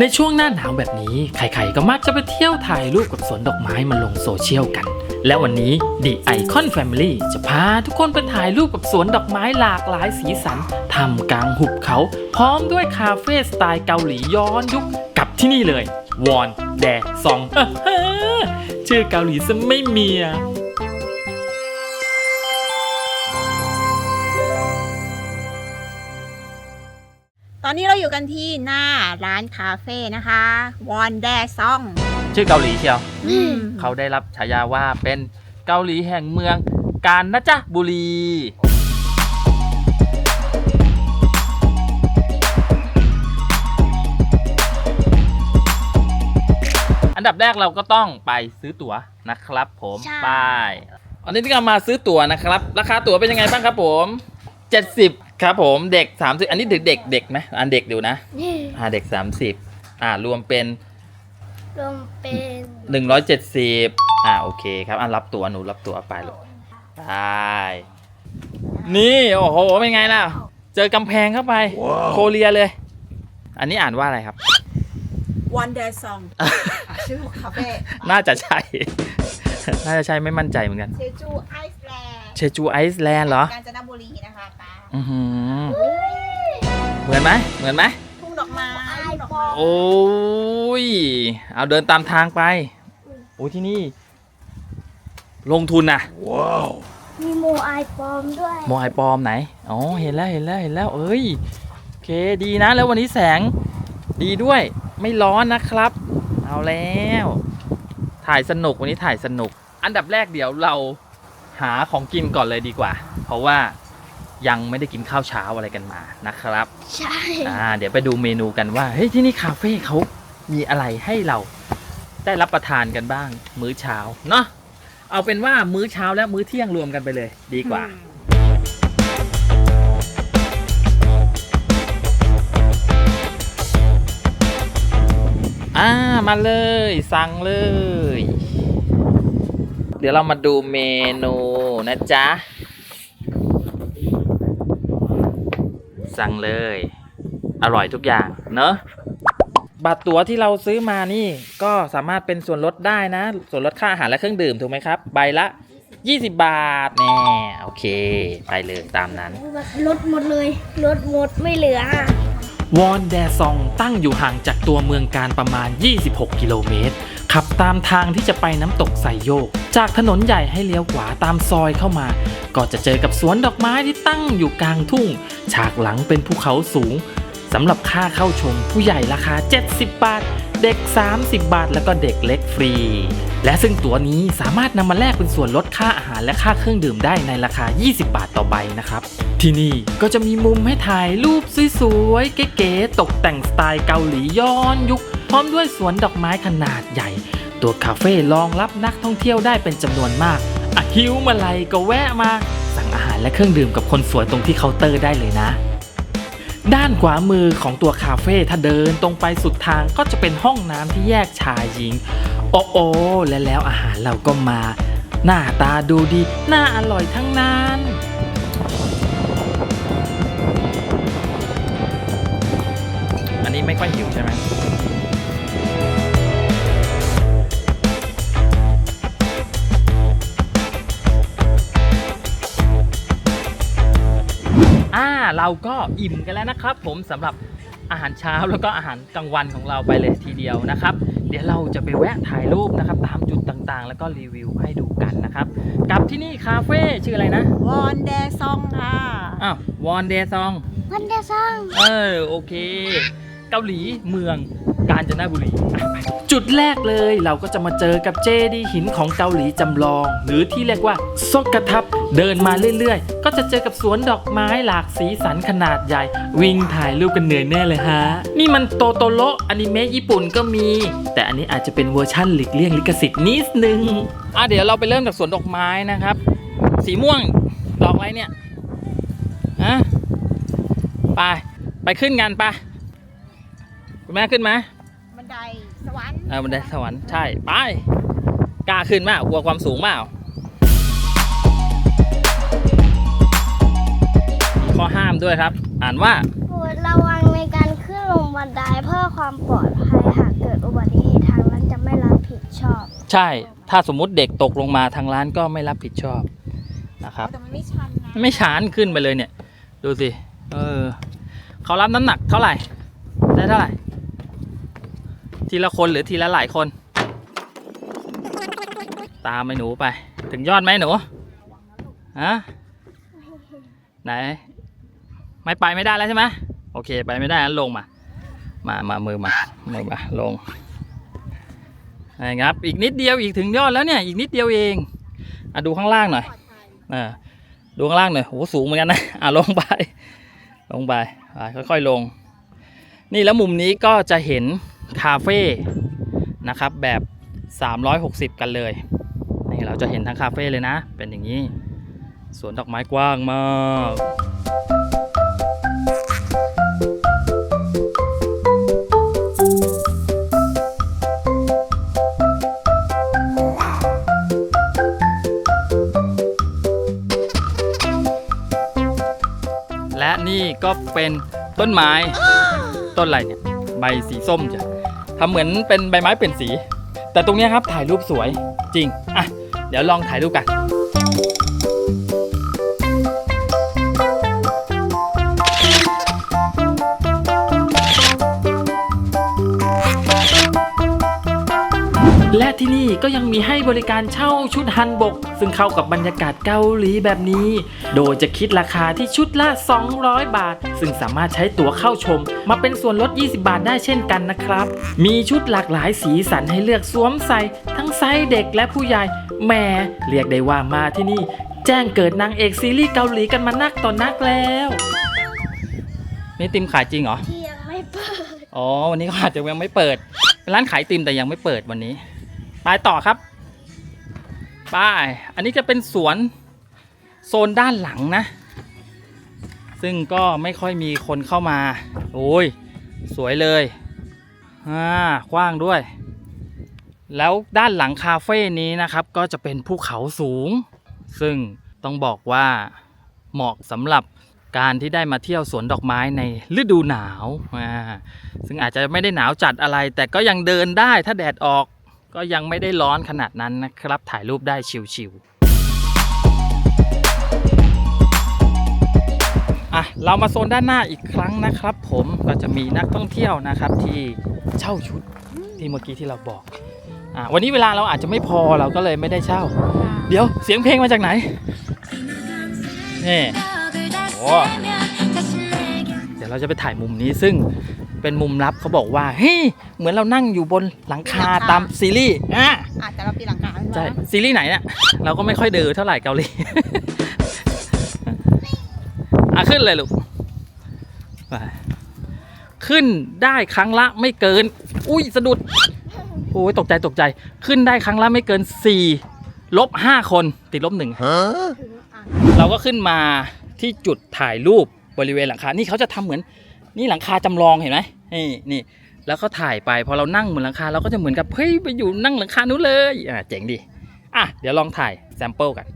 ในช่วงหน้าหนาวแบบนี้ใครๆก็มักจะไปเที่ยวถ่ายรูปกับสวนดอกไม้มาลงโซเชียลกัน และวันนี้ The Icon Family จะพาทุกคนไปถ่ายรูปกับสวนดอกไม้หลากหลายสีสันทำกลางหุบเขา พร้อมด้วยคาเฟ่สไตล์เกาหลีย้อนยุคกับที่นี่เลยวอนแดซองชื่อเกาหลีซะไม่เมีย ตอนนี้เราอยู่กันที่หน้าร้านคาเฟ่นะคะ วอนแดซอง ชื่อเกาหลีเชียว เขาได้รับฉายาว่าเป็นเกาหลีแห่งเมืองกาญนะจ๊ะบุรี อันดับแรกเราก็ต้องไปซื้อตั๋วนะครับผมใช่ ไปอันนี้ที่เรามาซื้อตั๋วนะครับ ราคาตั๋วเป็นยังไงบ้างครับผม 70 ครับผมเด็ก30อันนี้เด็กเด็กเด็กไหมอันเด็กอยู่นะนี่อ่าเด็ก30อ่ารวมเป็นรวมเป็นหนึ่งร้อยเจ็ดสิบอ่าโอเคครับอะรับตัวหนูรับตัวไปลูกไปนี่โอ้โหเป็นไงล่ะ เจอกำแพงเข้าไป โคเรียเลย อันนี้อ่านว่าอะไรครับวอนแดซองชื่อคาเฟ่น่าจะใช่ น่าจะใช่ไม่มั่นใจเหมือนกัน เชจูไอซ์แลนด์ เชจูไอซ์แลนด์เหรอกาญจนบุรีนะคะป้า อือหือเหมือนไหมเหมือนไหมทุ่งดอกไม้ทุ่งดอกไม้โอ้ยเอาเดินตามทางไปโอ้ยที่นี่ ลงทุนนะมีโมไอปลอมด้วยโมไอปลอมไหนอ๋อเห็นแล้วเห็นแล้วเห็นแล้วเอ้ยโอเคดีนะ แล้ววันนี้แสงดีด้วย ไม่ร้อนนะครับ เอาแล้ว ถ่ายสนุกวันนี้ถ่ายสนุก อันดับแรกเดี๋ยวเราหาของกินก่อนเลยดีกว่า เพราะว่า ยังไม่ได้กินข้าวเช้าอะไรกันมานะครับใช่อ่าเดี๋ยวไปดูเมนูกันว่าเฮ้ยที่นี่คาเฟ่เขามีอะไรให้เราได้รับประทานกันบ้าง มื้อเช้าเนาะเอาเป็นว่ามื้อเช้าและมื้อเที่ยงรวมกันไปเลย ดีกว่า อ่ามาเลย สั่งเลย เดี๋ยวเรามาดูเมนูนะจ๊ะ สั่งเลย อร่อยทุกอย่างเนอะบัตรตั๋วที่เราซื้อมานี่ก็สามารถเป็นส่วนลดได้นะ ส่วนลดค่าอาหารและเครื่องดื่มถูกไหมครับ ใบละ 20 บาทแน่โอเค ไปเลยตามนั้น ลดหมดเลย ลดหมดไม่เหลือ วอนแดซองตั้งอยู่ห่างจากตัวเมืองการประมาณ 26 กิโลเมตร ขับตามทางที่จะไปน้ำตกไซโยก จากถนนใหญ่ให้เลี้ยวขวาตามซอยเข้ามา ก็จะเจอกับสวนดอกไม้ที่ตั้งอยู่กลางทุ่ง ฉากหลังเป็นภูเขาสูงสำหรับค่าเข้าชมผู้ใหญ่ราคา 70 บาท เด็ก 30 บาท แล้วก็เด็กเล็กฟรี และซึ่งตั๋วนี้สามารถนำมาแลกเป็นส่วนลดค่าอาหารและค่าเครื่องดื่มได้ในราคา 20 บาทต่อใบนะครับ ที่นี่ก็จะมีมุมให้ถ่ายรูปสวยๆเก๋ๆตกแต่งสไตล์เกาหลีย้อนยุค ร้อมด้วยสวนดอกไม้ขนาดใหญ่ ตัวคาเฟ่รองรับนักท่องเที่ยวได้เป็นจำนวนมากอะหิวมื่อไรก็แวะมา สั่งอาหารและเครื่องดื่มกับคนสวยตรงที่เคาน์เตอร์ได้เลยนะ ด้านขวามือของตัวคาเฟ่ถ้าเดินตรงไปสุดทางก็จะเป็นห้องน้ำที่แยกชายหญิง โอ้โอและแล้วอาหารเราก็มา หน้าตาดูดี น่าอร่อยทั้งนั้นอันนี้ไม่ค่อยหิวใช่ไหม เราก็อิ่มกันแล้วนะครับ ผมสำหรับอาหารเช้าแล้วก็อาหารกลางวันของเราไปเลยทีเดียวนะครับ เดี๋ยวเราจะไปแวะถ่ายรูปนะครับ ตามจุดต่างๆ แล้วก็รีวิวให้ดูกันนะครับ กับที่นี่คาเฟ่ชื่ออะไรนะวอนแดซองค่ะอ้าววอนเดซองวันเดซังเออโอเค เกาหลีเมืองกาญจนบุรีอะไปจุดแรกเลยเราก็จะมาเจอกับเจดีย์หินของเกาหลีจำลอง หรือที่เรียกว่าซกกะทับเดินมาเรื่อยๆ ก็จะเจอกับสวนดอกไม้หลากสีสันขนาดใหญ่ วิ่งถ่ายรูปกันเหนื่อยแน่เลยฮะ นี่มันโตโตโรอนิเมะญี่ปุ่นก็มี แต่อันนี้อาจจะเป็นเวอร์ชั่นหลีกเลี่ยงลิขสิทธิ์นิดนึงอะเดี๋ยวเราไปเริ่มจากสวนดอกไม้นะครับ สีม่วงดอกอะไรเนี่ยฮะไปไปขึ้นกันไปะคุณ แม่ขึ้นไหมบันไดสวรรค์เออบันไดสวรรค์ใช่ ไป กล้าขึ้นมากลัวความสูงเปล่ามีข้อห้ามด้วยครับ อ่านว่าโปรดระวังในการขึ้นลงบันบันไดเพื่อความปลอดภัยหากเกิดอุบัติเหตุทางร้านจะไม่รับผิดชอบ ใช่ ถ้าสมมุติเด็กตกลงมาทางร้านก็ไม่รับผิดชอบนะครับ แต่มันไม่ชันนะไม่ชานขึ้นไปเลยเนี่ย ดูสิ เออ เขารับน้ำหนักเท่าไหร่ ได้เท่าไหร่ ทีละคนหรือทีละหลายคน ตามไอ้หนูไป ถึงยอดไหมหนูฮะไหน ไม่ไปไม่ได้แล้วใช่ไหมโอเค ไปไม่ได้ลงมา มามามือมามือมาลงนะครับอีกนิดเดียวอีกถึงยอดแล้วเนี่ยอีกนิดเดียวเองอะดูข้างล่างหน่อยอ่าดูข้างล่างหน่อยโหสูงเหมือนกันนะอ่าลงไป ลงไปอ่าค่อยๆลง นี่แล้วมุมนี้ก็จะเห็น คาเฟ่นะครับแบบ 360 กันเลยนี่เราจะเห็นทั้งคาเฟ่เลยนะ เป็นอย่างนี้สวนดอกไม้กว้างมากและนี่ก็เป็นต้นไม้ต้นอะไรเนี่ย ใบสีส้มจ้ะ ทำเหมือนเป็นใบไม้เปลี่ยนสี แต่ตรงนี้ครับถ่ายรูปสวยจริงอะเดี๋ยวลองถ่ายรูปกัน และที่นี่ก็ยังมีให้บริการเช่าชุดฮันบก ซึ่งเข้ากับบรรยากาศเกาหลีแบบนี้ โดยจะคิดราคาที่ชุดละ 200 บาท ซึ่งสามารถใช้ตั๋วเข้าชม มาเป็นส่วนลด 20 บาทได้เช่นกันนะครับ มีชุดหลากหลายสีสันให้เลือกสวมใส่ ทั้งไซส์เด็กและผู้ใหญ่แหมเรียกได้ว่ามาที่นี่ แจ้งเกิดนางเอกซีรีส์เกาหลีกันมานักต่อนักแล้วนี่ติมขายจริงเหรอ ที่ยังไม่เปิด อ๋อ วันนี้เขาอาจจะยังไม่เปิด เป็นร้านขายไอติมแต่ยังไม่เปิดวันนี้ ไปต่อครับไปอันนี้จะเป็นสวนโซนด้านหลังนะ ซึ่งก็ไม่ค่อยมีคนเข้ามา โอ้ย สวยเลยอ่ากว้างด้วย แล้วด้านหลังคาเฟ่นี้นะครับ ก็จะเป็นภูเขาสูง ซึ่งต้องบอกว่าเหมาะสำหรับการที่ได้มาเที่ยวสวนดอกไม้ในฤดูหนาวอ่าซึ่งอาจจะไม่ได้หนาวจัดอะไร แต่ก็ยังเดินได้ถ้าแดดออก ก็ยังไม่ได้ร้อนขนาดนั้นนะครับ ถ่ายรูปได้ชิวๆอะเรามาโซนด้านหน้าอีกครั้งนะครับ ผมก็จะมีนักท่องเที่ยวนะครับที่เช่าชุดที่เมื่อกี้ที่เราบอกอะวันนี้เวลาเราอาจจะไม่พอเราก็เลยไม่ได้เช่า เดี๋ยวเสียงเพลงมาจากไหนนี่โอ้เดี๋ยวเราจะไปถ่ายมุมนี้ซึ่ง เป็นมุมลับเขาบอกว่าเฮ้ยเหมือนเรานั่งอยู่บนหลังคา ตามซีรีส์อะอาจจะเราปีหลังกาขึ้นมาใช่ซีรีส์ไหนเนี่ยเราก็ไม่ค่อยเดือเท่าไหร่เกาหลี อะขึ้นเลยลูกไปขึ้นได้ครั้งละไม่เกิน อุ้ยสะดุดโอ้ยตกใจตกใจ ขึ้นได้ครั้งละไม่เกิน4ลบ5คนติดลบหนึ่งอะเราก็ขึ้นมาที่จุดถ่ายรูปบริเวณหลังคา นี่เขาจะทำเหมือน นี่หลังคาจำลองเห็นไหมนี่นี่แล้วก็ถ่ายไปพอเรานั่งบนหลังคาเราก็จะเหมือนกับเฮ้ยไปอยู่นั่งหลังคานู้นเลยอ่าเจ๋งดีอะเดี๋ยวลองถ่ายแซมเปิลกัน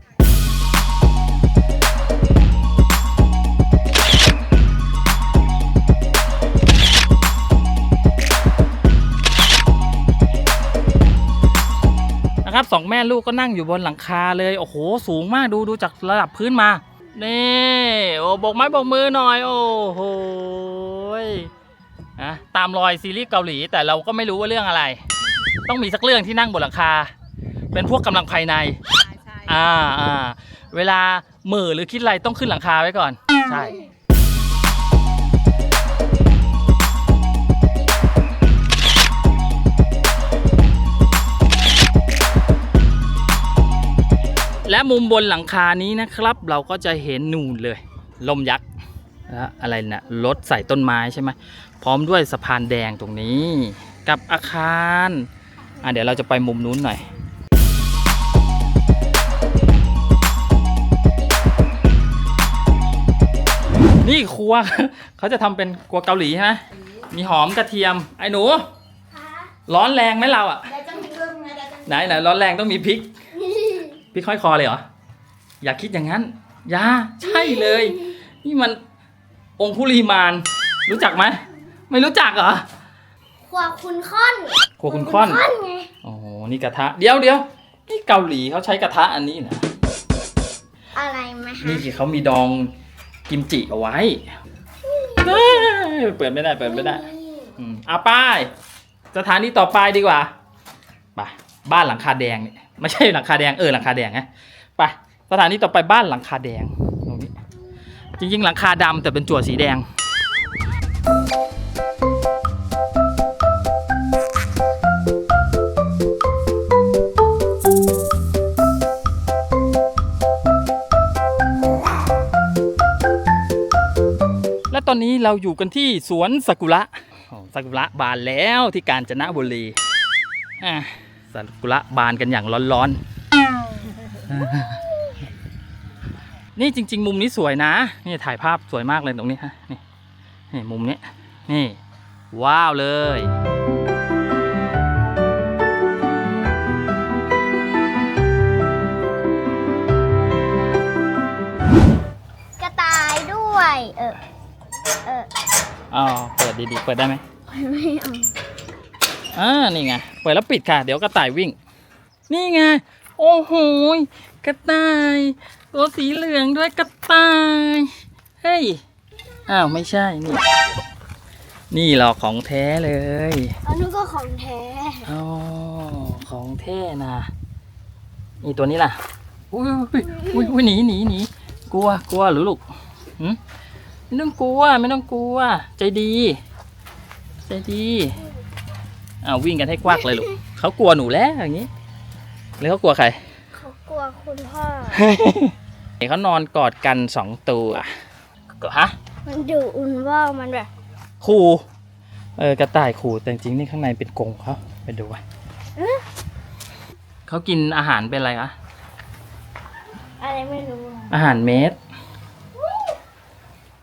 นะครับสองแม่ลูกก็นั่งอยู่บนหลังคาเลย โอ้โห สูงมากดูดูจากระดับพื้นมา นี่ โอ้โบกไม้โบกมือหน่อย โอ้โห ยนะตามรอยซีรีส์เกาหลี แต่เราก็ไม่รู้ว่าเรื่องอะไร ต้องมีสักเรื่องที่นั่งบนหลังคา เป็นพวกกำลังภายในใช่ใช่อ่าอ่าเวลาเหมือหรือคิดอะไรต้องขึ้นหลังคาไว้ก่อน ใช่และมุมบนหลังคานี้นะครับ เราก็จะเห็นนูนเลย ลมยักษ์ และอะไรนะ่ะรถใส่ต้นไม้ใช่ไหมพร้อมด้วยสะพานแดงตรงนี้ กับอาคารอะเดี๋ยวเราจะไปมุมนู้นหน่อยนี่ครัวเขาจะทำเป็นครัวเกาหลีใช่ไหมมีหอมกระเทียม ไอ้หนู ร้อนแรงไหมเราอะเดี๋ยวจะมีเรื่องนะเดี๋ยวจะไหนไหนร้อนแรงต้องมีพริกพริกห้อยคอเลยเหรอ อย่าคิดอย่างนั้น อย่า ใช่เลย นี่มัน องคุลีมาน รู้จักไหม ไม่รู้จักเหรอ ครัวคุณค่อนครัวคุณค่อนค่อนไงโอ้โหนี่กระทะ เดี๋ยวเดี๋ยวนี่เกาหลีเขาใช้กระทะอันนี้นะอะไรไหมฮะนี่เขามีดองกิมจิเอาไว้เอ้ยเปิดไม่ได้เปิดไม่ได้อืมเอาไป้าย สถานีต่อไปดีกว่าไปบ้านหลังคาแดงเนี่ยไม่ใช่หลังคาแดงเออหลังคาแดงนะไปสถานีต่อไปบ้านหลังคาแดงตรงนี้ จริงๆ หลังคาดำแต่เป็นจั่วสีแดง และตอนนี้เราอยู่กันที่สวนซากุระซากุระบานแล้วที่กาญจนบุรีซากุระบานกันอย่างร้อนๆ นี่จริง ๆ มุมนี้สวยนะ นี่ถ่ายภาพสวยมากเลยตรงนี้ฮะนี่นี่มุมนี้นี่ ว้าวเลยกระต่ายด้วย เออเอออ๋อเปิดดีๆ เปิดได้ไหมไม่เอาอ่านี่ไงเปิดแล้วปิดค่ะ เดี๋ยวกระต่ายวิ่ง นี่ไง โอ้โหยกระต่าย ตัวสีเหลืองด้วยกระต่าย เฮ้ย อ้าวไม่ใช่นี่ นี่หรอกของแท้เลย อันนี้ก็ของแท้ อ๋อ ของแท้นะนี่ตัวนี้ล่ะอุ้ยอุ้ยอุ้ยอุ้ยหนีหนีหนีกลัวกลัวหรือลูกหืมไม่ต้องกลัวไม่ต้องกลัว ใจดี ใจดีอ้าววิ่งกันให้กวักเลยลูกเขากลัวหนูแล้วอย่างนี้หรือเขากลัวใคร เขากลัวคุณพ่อ เขานอนกอดกันสองตัวก็ฮะมันดุอุ่นว่าวมันแบบขู่เออกระต่ายขู่แต่จริงๆนี่ข้างในเป็นกรงเขาไปดูไว้เขากินอาหารเป็นอะไรคะอะไรไม่รู้อะอาหารเม็ด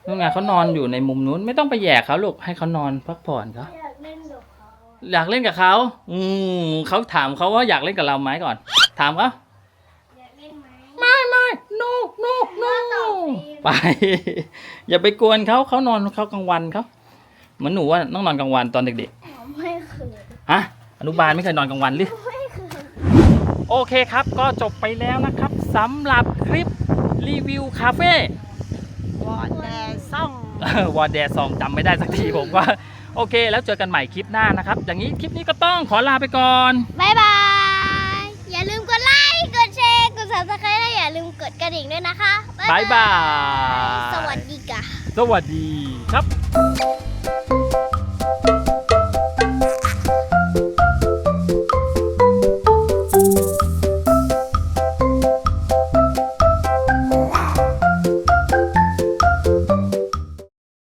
นู่นไงเขานอนอยู่ในมุมนู้นไม่ต้องไปแย่เขาลูกให้เขานอนพักผ่อนเขาอยากเล่นกับเขาอยากเล่นกับเขาอืมเขาถามเขาว่าอยากเล่นกับเราไหมก่อน ถามเขา อยากเล่นไหม ไม่ไม่ no no no ตอบสิ ไป อย่าไปกวนเขาเขานอนเขากลางวันเขาเหมือนหนูว่าต้องนอนกลางวันตอนเด็กผมไม่เคยๆฮะอนุบาลไม่เคยนอนกลางวันหรือ ไม่เคยโอเคครับ ก็จบไปแล้วนะครับสำหรับคลิปรีวิวคาเฟ่ วอนแดซ่อง วอร์แดซองจำไม่ได้สักทีผมว่า โอเค แล้วเจอกันใหม่คลิปหน้านะครับ อย่างนี้คลิปนี้ก็ต้องขอลาไปก่อน บายบาย อย่าลืมกดไลค์ กดแชร์ กด subscribe และ อย่าลืมกดกระดิ่งด้วยนะคะบายบาย สวัสดีค่ะ สวัสดีครับ